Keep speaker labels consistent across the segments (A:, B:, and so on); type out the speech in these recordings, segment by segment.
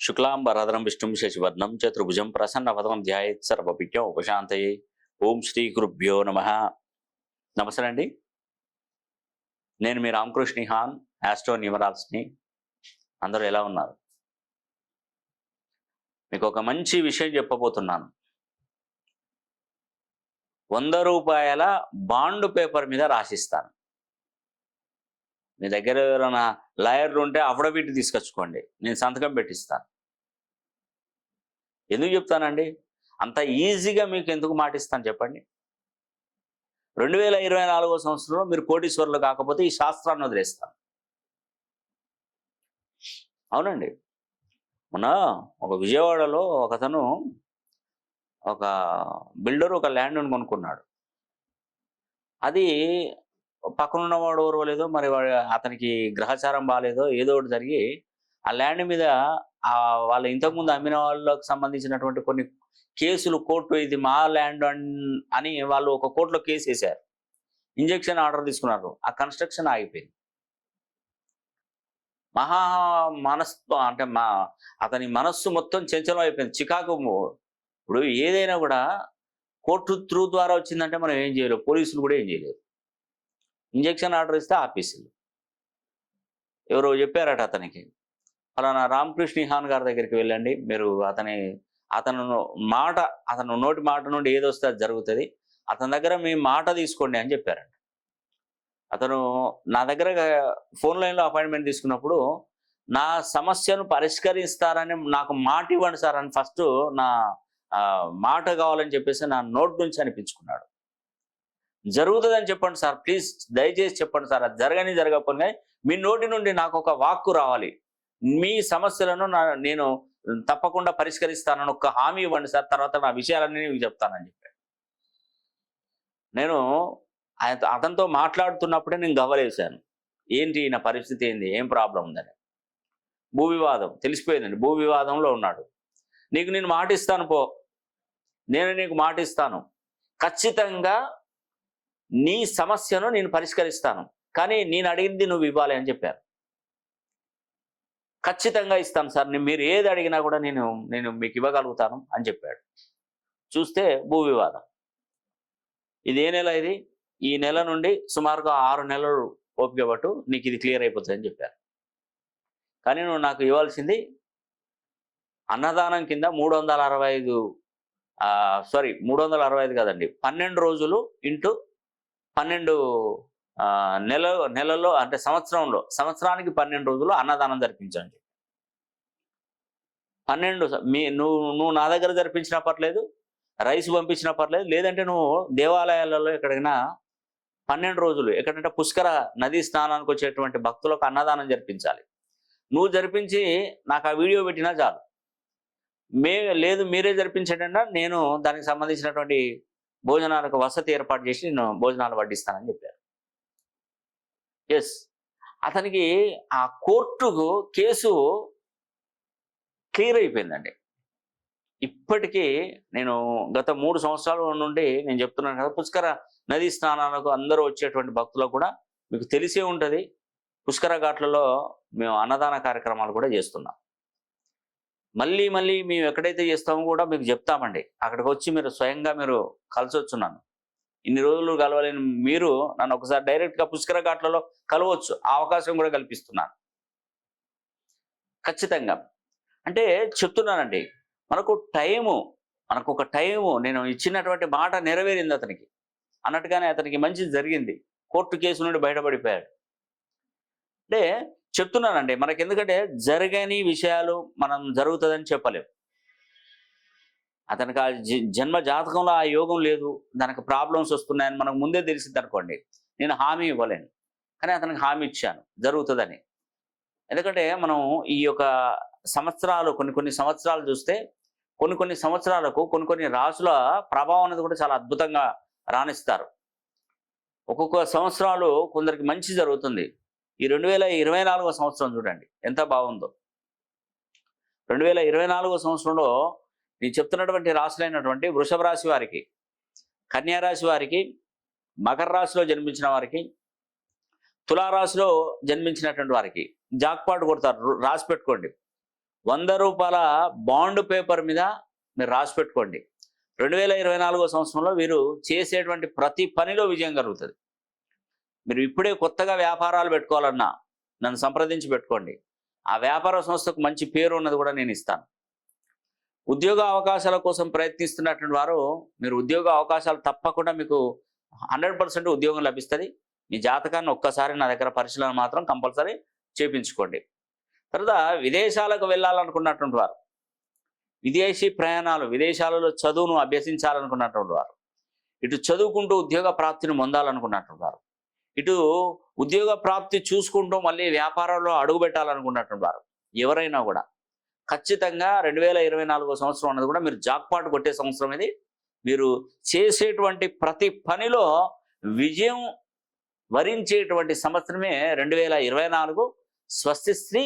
A: శుక్లాంబరధరం విష్ణుం శశివర్ణం చతుర్భుజం ప్రసన్నపదం ధ్యాయేత్ సర్వపిట్యం ఉపశాంతయే ఓం శ్రీ గురుభ్యో నమ నమస్తే అండి నేను మీ రామకృష్ణ హాన్ యాస్ట్రో న్యూమరాల్స్ని. అందరూ ఎలా ఉన్నారు? మీకు ఒక మంచి విషయం చెప్పబోతున్నాను. వంద రూపాయల బాండ్ పేపర్ మీద రాసిస్తాను. మీ దగ్గర ఎవరైనా లాయర్లు ఉంటే అఫిడవిట్ తీసుకొచ్చుకోండి. నేను సంతకం పెట్టిస్తాను. ఎందుకు చెప్తానండి? అంత ఈజీగా మీకు ఎందుకు మాటిస్తాను చెప్పండి? రెండు వేల ఇరవై నాలుగో సంవత్సరంలో మీరు కోటీశ్వరులు కాకపోతే ఈ శాస్త్రాన్ని వదిలేస్తాను. అవునండి. మొన్న ఒక విజయవాడలో ఒకతను ఒక బిల్డర్ ఒక ల్యాండ్ను కొనుక్కున్నాడు. అది పక్కనున్నవాడు ఓర్వలేదో మరి వాడు అతనికి గ్రహచారం బాగాలేదో ఏదో ఒకటి జరిగి ఆ ల్యాండ్ మీద ఆ వాళ్ళు ఇంతకుముందు అమ్మిన వాళ్ళకి సంబంధించినటువంటి కొన్ని కేసులు కోర్టు ఇది మా ల్యాండ్ అని వాళ్ళు ఒక కోర్టులో కేసు వేశారు. ఇంజెక్షన్ ఆర్డర్ తీసుకున్నారు. ఆ కన్స్ట్రక్షన్ ఆగిపోయింది. మహా మనస్సు అంటే మా అతని మనస్సు మొత్తం చంచలం అయిపోయింది. చికాకు ఇప్పుడు ఏదైనా కూడా కోర్టు త్రూ ద్వారా వచ్చిందంటే మనం ఏం చేయలేము పోలీసులు కూడా ఏం చేయలేరు. ఇంజెక్షన్ ఆర్డర్ ఇస్తే ఆపేసింది. ఎవరో చెప్పారట అతనికి ఫలానా రామకృష్ణ హాన్ గారి దగ్గరికి వెళ్ళండి మీరు అతని అతను మాట అతను నోటి మాట నుండి ఏది వస్తే అది జరుగుతుంది అతని దగ్గర మీ మాట తీసుకోండి అని చెప్పారంట. అతను నా దగ్గర ఫోన్ లైన్లో అపాయింట్మెంట్ తీసుకున్నప్పుడు నా సమస్యను పరిష్కరిస్తారని నాకు మాట ఇవ్వండి సార్ అని ఫస్ట్ నా మాట కావాలని చెప్పేసి నా నోట్ నుంచి అనిపించుకున్నాడు. జరుగుతుందని చెప్పండి సార్. ప్లీజ్ దయచేసి చెప్పండి సార్. అది జరగని జరగకపోయినా మీ నోటి నుండి నాకు ఒక వాక్కు రావాలి. మీ సమస్యలను నా నేను తప్పకుండా పరిష్కరిస్తానని ఒక హామీ ఇవ్వండి సార్. తర్వాత నా విషయాలన్నీ మీకు చెప్తానని చెప్పాడు నేను ఆయన అతనితో మాట్లాడుతున్నప్పుడే నేను గవ్వలేశాను ఏంటి నా పరిస్థితి ఏంది? ఏం ప్రాబ్లం ఉందని. భూ వివాదం తెలిసిపోయిందండి. భూ వివాదంలో ఉన్నాడు. నీకు నేను మాటిస్తాను పో. నేను నీకు మాటిస్తాను ఖచ్చితంగా నీ సమస్యను నేను పరిష్కరిస్తాను. కానీ నేను అడిగింది నువ్వు ఇవ్వాలి అని చెప్పారు. ఖచ్చితంగా ఇస్తాను సార్. నేను మీరు ఏది అడిగినా కూడా నేను నేను మీకు ఇవ్వగలుగుతాను అని చెప్పాడు. చూస్తే భూ వివాదం. ఇది ఏ నెల ఇది? ఈ నెల నుండి సుమారుగా ఆరు నెలలు ఓపిక పట్టు నీకు ఇది క్లియర్ అయిపోతుంది అని చెప్పారు. కానీ నువ్వు నాకు ఇవ్వాల్సింది అన్నదానం కింద మూడు వందల అరవై ఐదు సారీ మూడు వందల అరవై ఐదు కదండి. పన్నెండు రోజులు ఇంటూ పన్నెండు నెల నెలలో అంటే సంవత్సరంలో సంవత్సరానికి పన్నెండు రోజులు అన్నదానం జరిపించండి. పన్నెండు మీ నువ్వు నువ్వు నా దగ్గర జరిపించినా పర్లేదు రైస్ పంపించినా పర్లేదు లేదంటే నువ్వు దేవాలయాలలో ఎక్కడైనా పన్నెండు రోజులు ఎక్కడంటే పుష్కర నదీ స్నానానికి వచ్చేటువంటి భక్తులకు అన్నదానం జరిపించాలి. నువ్వు జరిపించి నాకు ఆ వీడియో పెట్టినా చాలు. మే లేదు మీరే జరిపించండి నేను దానికి సంబంధించినటువంటి భోజనాలకు వసతి ఏర్పాటు చేసి నేను భోజనాలు వడ్డిస్తానని చెప్పారు. ఎస్ అతనికి ఆ కోర్టుకు కేసు క్లియర్ అయిపోయిందండి. ఇప్పటికీ నేను గత మూడు సంవత్సరాల నుండి నేను చెప్తున్నాను కదా పుష్కర నదీ స్నానాలకు అందరూ వచ్చేటువంటి భక్తులకు కూడా మీకు తెలిసే ఉంటుంది. పుష్కర ఘాట్లలో మేము అన్నదాన కార్యక్రమాలు కూడా చేస్తున్నాం. మళ్ళీ మళ్ళీ మేము ఎక్కడైతే చేస్తామో కూడా మీకు చెప్తామండి. అక్కడికి వచ్చి మీరు స్వయంగా మీరు కలిసొచ్చున్నాను. ఇన్ని రోజులు కలవలేని మీరు నన్ను ఒకసారి డైరెక్ట్గా పుష్కర ఘాట్లలో కలవచ్చు. ఆ అవకాశం కూడా కల్పిస్తున్నాను. ఖచ్చితంగా. అంటే చెప్తున్నానండి మనకు టైము మనకు ఒక టైము నేను ఇచ్చినటువంటి మాట నెరవేరింది అతనికి. అన్నట్టుగానే అతనికి మంచి జరిగింది. కోర్టు కేసు నుండి బయటపడిపోయాడు. అంటే చెప్తున్నానండి. మనకి ఎందుకంటే జరగని విషయాలు మనం జరుగుతుందని చెప్పలేం. అతనికి ఆ జ- జన్మ జాతకంలో ఆ యోగం లేదు. దానికి ప్రాబ్లమ్స్ వస్తున్నాయని మనకు ముందే తెలిసింది అనుకోండి నేను హామీ ఇవ్వలేను. కానీ అతనికి హామీ ఇచ్చాను. జరుగుతుందని. ఎందుకంటే మనం ఈ యొక్క సంవత్సరాలు కొన్ని కొన్ని సంవత్సరాలు చూస్తే కొన్ని కొన్ని సంవత్సరాలకు కొన్ని కొన్ని రాసుల ప్రభావం అనేది కూడా చాలా అద్భుతంగా రాణిస్తారు. ఒక్కొక్క సంవత్సరాలు కొందరికి మంచి జరుగుతుంది. ఈ రెండు వేల ఇరవై నాలుగో సంవత్సరం చూడండి ఎంత బాగుందో. రెండు వేల ఇరవై నాలుగో సంవత్సరంలో నేను చెప్తున్నటువంటి రాశులైనటువంటి వృషభ రాశి వారికి కన్యారాశి వారికి మకర రాశిలో జన్మించిన వారికి తులారాశిలో జన్మించినటువంటి వారికి జాక్పాట్ కొడతారు రాసి పెట్టుకోండి. వంద రూపాయల బాండ్ పేపర్ మీద మీరు రాసి పెట్టుకోండి. రెండు వేల ఇరవై నాలుగో సంవత్సరంలో వీరు చేసేటువంటి ప్రతి పనిలో విజయం కలుగుతుంది. మీరు ఇప్పుడే కొత్తగా వ్యాపారాలు పెట్టుకోవాలన్నా నన్ను సంప్రదించి పెట్టుకోండి. ఆ వ్యాపార సంస్థకు మంచి పేరు ఉన్నది కూడా నేను ఇస్తాను. ఉద్యోగ అవకాశాల కోసం ప్రయత్నిస్తున్నటువంటి వారు మీరు ఉద్యోగ అవకాశాలు తప్పకుండా మీకు హండ్రెడ్ పర్సెంట్ ఉద్యోగం లభిస్తుంది. మీ జాతకాన్ని ఒక్కసారి నా దగ్గర పరిశీలన మాత్రం కంపల్సరీ చేపించుకోండి. తర్వాత విదేశాలకు వెళ్ళాలనుకున్నటువంటి వారు విదేశీ ప్రయాణాలు విదేశాలలో చదువును అభ్యసించాలనుకున్నటువంటి వారు ఇటు చదువుకుంటూ ఉద్యోగ ప్రాప్తిని పొందాలనుకున్నటువంటి వారు ఇటు ఉద్యోగ ప్రాప్తి చూసుకుంటూ మళ్ళీ వ్యాపారంలో అడుగు పెట్టాలనుకున్నటువంటి వారు ఎవరైనా కూడా ఖచ్చితంగా రెండు వేల ఇరవై నాలుగో సంవత్సరం అన్నది కూడా మీరు జాక్పాట్ కొట్టే సంవత్సరం ఇది. మీరు చేసేటువంటి ప్రతి పనిలో విజయం వరించేటువంటి సంవత్సరమే రెండు వేల ఇరవై నాలుగు. స్వస్తిశ్రీ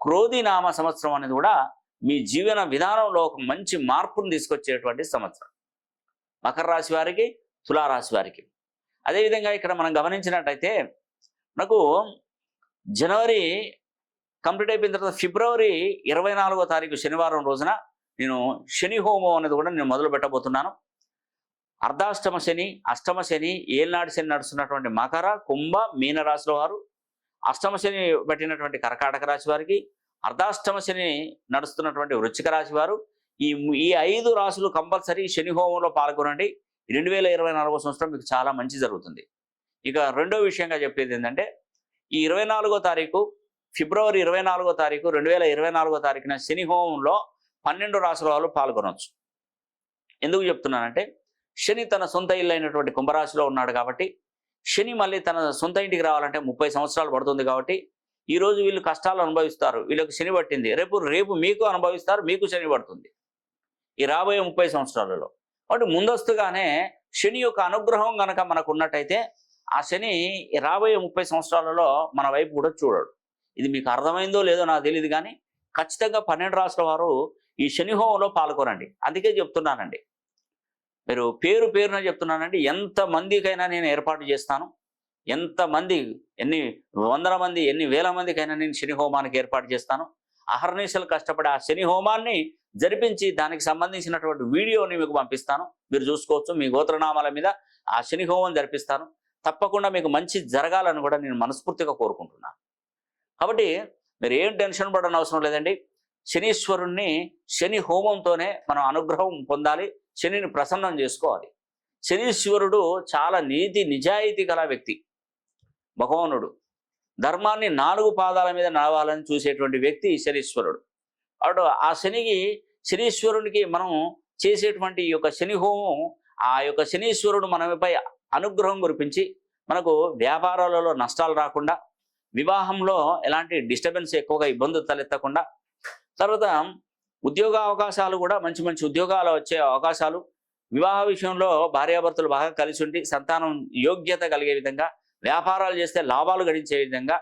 A: స్త్రీ సంవత్సరం అనేది కూడా మీ జీవన విధానంలో ఒక మంచి మార్పును తీసుకొచ్చేటువంటి సంవత్సరం. మకర రాశి వారికి తులారాశి వారికి. అదేవిధంగా ఇక్కడ మనం గమనించినట్టయితే మనకు జనవరి కంప్లీట్ అయిపోయిన తర్వాత ఫిబ్రవరి ఇరవై నాలుగో తారీఖు శనివారం రోజున నేను శని హోమం అనేది కూడా నేను మొదలు పెట్టబోతున్నాను. అర్ధాష్టమ శని అష్టమ శని ఏళ్ళనాడు శని నడుస్తున్నటువంటి మకర కుంభ మీన రాశుల వారు అష్టమ శని పెట్టినటువంటి కర్కాటక రాశి వారికి అర్ధాష్టమ శని నడుస్తున్నటువంటి వృచ్చిక రాశి వారు ఈ ఈ ఐదు రాశులు కంపల్సరీ శని హోమంలో పాల్గొనండి. రెండు వేల ఇరవై నాలుగో సంవత్సరం మీకు చాలా మంచి జరుగుతుంది. ఇక రెండో విషయంగా చెప్పేది ఏంటంటే ఈ ఇరవై నాలుగో తారీఖు ఫిబ్రవరి ఇరవై నాలుగో తారీఖు రెండు వేల ఇరవై నాలుగో తారీఖున శని హోమంలో పన్నెండు రాశుల వాళ్ళు పాల్గొనవచ్చు ఎందుకు చెప్తున్నానంటే శని తన సొంత ఇల్లు అయినటువంటి కుంభరాశిలో ఉన్నాడు కాబట్టి శని మళ్ళీ తన సొంత ఇంటికి రావాలంటే ముప్పై సంవత్సరాలు పడుతుంది కాబట్టి ఈ రోజు వీళ్ళు కష్టాలు అనుభవిస్తారు. వీళ్ళకి శని పట్టింది. రేపు రేపు మీకు అనుభవిస్తారు మీకు శని పడుతుంది. ఈ రాబోయే ముప్పై సంవత్సరాలలో కాబట్టి ముందస్తుగానే శని యొక్క అనుగ్రహం గనక మనకు ఉన్నట్టయితే ఆ శని రాబోయే ముప్పై సంవత్సరాలలో మన వైపు కూడా చూడడు. ఇది మీకు అర్థమైందో లేదో నాకు తెలియదు కానీ ఖచ్చితంగా పన్నెండు రాష్ట్ర వారు ఈ శని హోమంలో పాల్గొనండి. అందుకే చెప్తున్నానండి. మీరు పేరు పేరున చెప్తున్నానండి. ఎంత మందికైనా నేను ఏర్పాటు చేస్తాను. ఎంతమంది ఎన్ని వందల మంది ఎన్ని వేల మందికైనా నేను శని హోమానికి ఏర్పాటు చేస్తాను. అహర్నిశలు కష్టపడి ఆ శని హోమాన్ని జరిపించి దానికి సంబంధించినటువంటి వీడియోని మీకు పంపిస్తాను. మీరు చూసుకోవచ్చు మీ గోత్రనామాల మీద ఆ శని హోమం జరిపిస్తాను. తప్పకుండా మీకు మంచి జరగాలని కూడా నేను మనస్ఫూర్తిగా కోరుకుంటున్నాను కాబట్టి మీరు ఏం టెన్షన్ పడని అవసరం లేదండి. శనీశ్వరుణ్ణి శని హోమంతోనే మనం అనుగ్రహం పొందాలి శనిని ప్రసన్నం చేసుకోవాలి. శనీశ్వరుడు చాలా నీతి నిజాయితీ గల వ్యక్తి. భగవానుడు. ధర్మాన్ని నాలుగు పాదాల మీద నడవాలని చూసేటువంటి వ్యక్తి శనీశ్వరుడు. అటు ఆ శనికి శనీశ్వరునికి మనం చేసేటువంటి ఈ యొక్క శని హోమం ఆ యొక్క శనీశ్వరుడు మనపై అనుగ్రహం కురిపించి మనకు వ్యాపారాలలో నష్టాలు రాకుండా వివాహంలో ఎలాంటి డిస్టర్బెన్స్ ఎక్కువగా ఇబ్బందులు తలెత్తకుండా తర్వాత ఉద్యోగ అవకాశాలు కూడా మంచి మంచి ఉద్యోగాలు వచ్చే అవకాశాలు వివాహ విషయంలో భార్యాభర్తలు బాగా కలిసి ఉండి సంతానం యోగ్యత కలిగే విధంగా వ్యాపారాలు చేస్తే లాభాలు గడించే విధంగా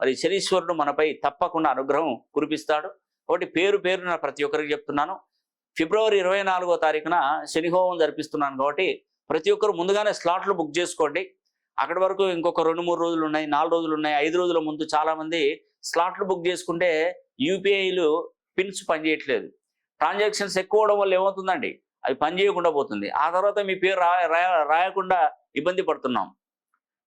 A: మరి శనీశ్వరుడు మనపై తప్పకుండా అనుగ్రహం కురిపిస్తాడు. కాబట్టి పేరు పేరున ప్రతి ఒక్కరికి చెప్తున్నాను. ఫిబ్రవరి ఇరవై నాలుగో తారీఖున శనిహోమం జరిపిస్తున్నాను కాబట్టి ప్రతి ఒక్కరు ముందుగానే స్లాట్లు బుక్ చేసుకోండి. అక్కడి వరకు ఇంకొక రెండు మూడు రోజులు ఉన్నాయి నాలుగు రోజులు ఉన్నాయి ఐదు రోజుల ముందు చాలామంది స్లాట్లు బుక్ చేసుకుంటే యూపీఐలు పిన్స్ పనిచేయట్లేదు. ట్రాన్సాక్షన్స్ ఎక్కువ అవడం వల్ల ఏమవుతుందండి? అవి పనిచేయకుండా పోతుంది. ఆ తర్వాత మీ పేరు రాయ- రాయకుండా ఇబ్బంది పడుతున్నాం.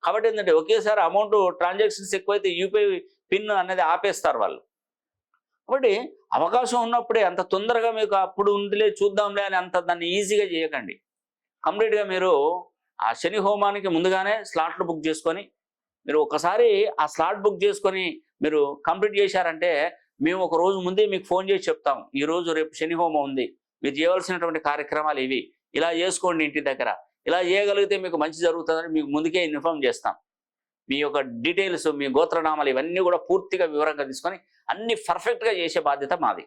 A: కాబట్టి ఏంటంటే ఒకేసారి అమౌంట్ ట్రాన్సాక్షన్స్ ఎక్కువైతే యూపీఐ పిన్ అనేది ఆపేస్తారు వాళ్ళు. కాబట్టి అవకాశం ఉన్నప్పుడే అంత తొందరగా మీకు అప్పుడు ఉందిలే చూద్దాంలే అని అంత దాన్ని ఈజీగా చేయకండి. కంప్లీట్గా మీరు ఆ శని హోమానికి ముందుగానే స్లాట్లు బుక్ చేసుకొని మీరు ఒకసారి ఆ స్లాట్ బుక్ చేసుకొని మీరు కంప్లీట్ చేశారంటే మేము ఒక రోజు ముందే మీకు ఫోన్ చేసి చెప్తాం ఈ రోజు రేపు శని హోమం ఉంది మీరు చేయవలసినటువంటి కార్యక్రమాలు ఇవి ఇలా చేసుకోండి ఇంటి దగ్గర ఇలా చేయగలిగితే మీకు మంచి జరుగుతుందని మీకు ముందుకే ఇన్ఫార్మ్ చేస్తాం. మీ యొక్క డీటెయిల్స్ మీ గోత్రనామాలు ఇవన్నీ కూడా పూర్తిగా వివరంగా తీసుకొని అన్ని పర్ఫెక్ట్గా చేసే బాధ్యత మాది.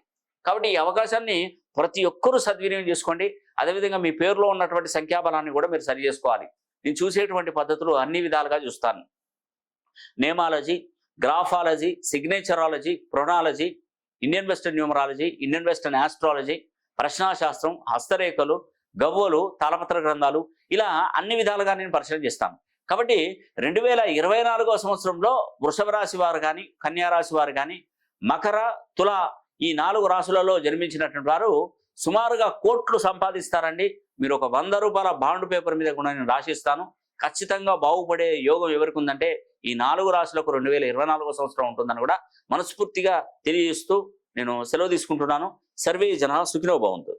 A: కాబట్టి ఈ అవకాశాన్ని ప్రతి ఒక్కరూ సద్వినియోగం చేసుకోండి. అదేవిధంగా మీ పేరులో ఉన్నటువంటి సంఖ్యాబలాన్ని కూడా మీరు సరి చేసుకోవాలి. నేను చూసేటువంటి పద్ధతులు అన్ని విధాలుగా చూస్తాను. Namology graphology signatureology ప్రొనాలజీ Indian western numerology Indian western astrology ప్రశ్నాశాస్త్రం హస్తరేఖలు గవ్వలు తాళపత్ర గ్రంథాలు ఇలా అన్ని విధాలుగా నేను పరిశీలన చేస్తాను. కాబట్టి రెండు వేల ఇరవై నాలుగో సంవత్సరంలో వృషభ రాశి వారు కానీ కన్యా రాశి వారు కానీ మకర తుల ఈ నాలుగు రాసులలో జన్మించినటువంటి వారు సుమారుగా కోట్లు సంపాదిస్తారండి. మీరు ఒక వంద రూపాయల బాండ్ పేపర్ మీద కూడా నేను రాసిస్తాను. ఖచ్చితంగా బాగుపడే యోగం ఎవరికి ఉందంటే ఈ నాలుగు రాశులకు రెండు వేల ఇరవై నాలుగో సంవత్సరం ఉంటుందని కూడా మనస్ఫూర్తిగా తెలియజేస్తూ నేను సెలవు తీసుకుంటున్నాను. సర్వే జన సుఖినో బాగుంటుంది